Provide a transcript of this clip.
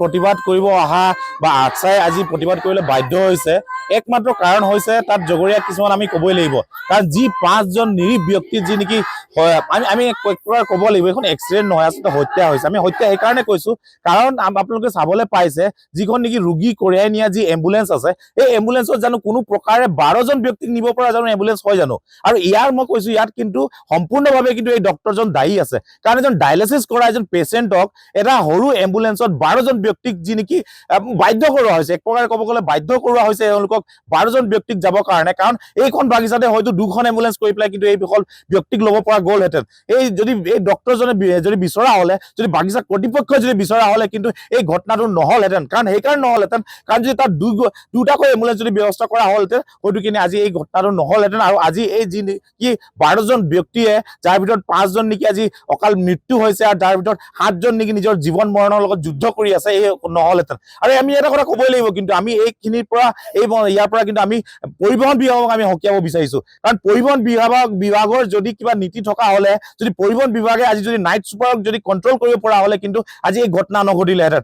প্ৰতিবাদ কৰিব অহা বা আটচাই আজি প্ৰতিবাদ কৰিবলৈ বাধ্য হৈছে। একমাত্ৰ কাৰণ হৈছে তাত জগৰীয়া কিছুমান আমি ক'বই লাগিব। কাৰণ যি পাঁচজন ব্যক্তি যি আমি আমি প্ৰকাৰ ক'ব লাগিব, এইখন এক্সিডেণ্ট নহয়, আচলতে হত্যা হৈছে। আমি হত্যা সেইকাৰণে কৈছোঁ, কাৰণ আপোনালোকে চাবলৈ পাইছে, যিখন নেকি ৰোগী কঢ়িয়াই নিয়া যি এম্বুলেঞ্চ আছে, এই এম্বুলেঞ্চত জানো কোনো প্ৰকাৰে বাৰজন ব্যক্তিক নিব পৰা জানো এম্বুলেঞ্চ হয় জানো? আৰু ইয়াৰ মই কৈছোঁ, ইয়াত কিন্তু সম্পূৰ্ণভাৱে কিন্তু এই ডক্তৰজন দায়ী আছে। কাৰণ এজন ডায়েলিচিছ কৰা এজন পেচেণ্টক এটা সৰু এম্বুলেঞ্চত বাৰজন ব্যক্তিক যি নেকি বাধ্য কৰোৱা হৈছে, এক প্ৰকাৰে ক'ব গ'লে বাধ্য কৰোৱা হৈছে এওঁলোকক বাৰজন ব্যক্তিক যাবৰ কাৰণে। কাৰণ এইখন বাগিচাতে হয়তো দুখন এম্বুলেঞ্চ কৰি পেলাই কিন্তু এই বিকল ব্যক্তিক ল'ব পৰা গ'লহেঁতেন। এই যদি এই ডক্তৰজনে যদি বিচৰা হ'লে, যদি বাগিচা কৰ্তৃপক্ষই যদি বিচৰা হ'লে কিন্তু এই ঘটনাটো নহ'লহেঁতেন। কাৰণ সেইকাৰণে নহ'লহেঁতেন। কাৰণ যদি তাত দুই দুটাকৈ এম্বুলেঞ্চ যদি ব্যৱস্থা কৰা হ'লহেঁতেন, হয়তো কিনে আজি এই ঘটনাটো নহ'লহেঁতেন। আৰু আজি এই যি নেকি বাৰজন ব্যক্তিয়ে, যাৰ ভিতৰত পাঁচজন নেকি আজি অকাল মৃত্যু হৈছে, আৰু তাৰ ভিতৰত সাতজন নেকি নিজৰ জীৱন মৰণৰ লগত যুদ্ধ কৰি আছে এই নহ'লহেঁতেন আৰু আমি এটা কথা ক'বই লাগিব, কিন্তু আমি এইখিনিৰ পৰা, এই ইয়াৰ পৰা কিন্তু আমি পৰিবহণ বিভাগক আমি সকিয়াব বিচাৰিছোঁ। কাৰণ পৰিবহণ বিভাগক, বিভাগৰ যদি কিবা নীতি থকা হ'লে, যদি পৰিবহণ বিভাগে আজি যদি নাইট চুপাৰক যদি কণ্ট্ৰল কৰিব পৰা হ'লে কিন্তু আজি এই ঘটনা নঘটিলেহেঁতেন।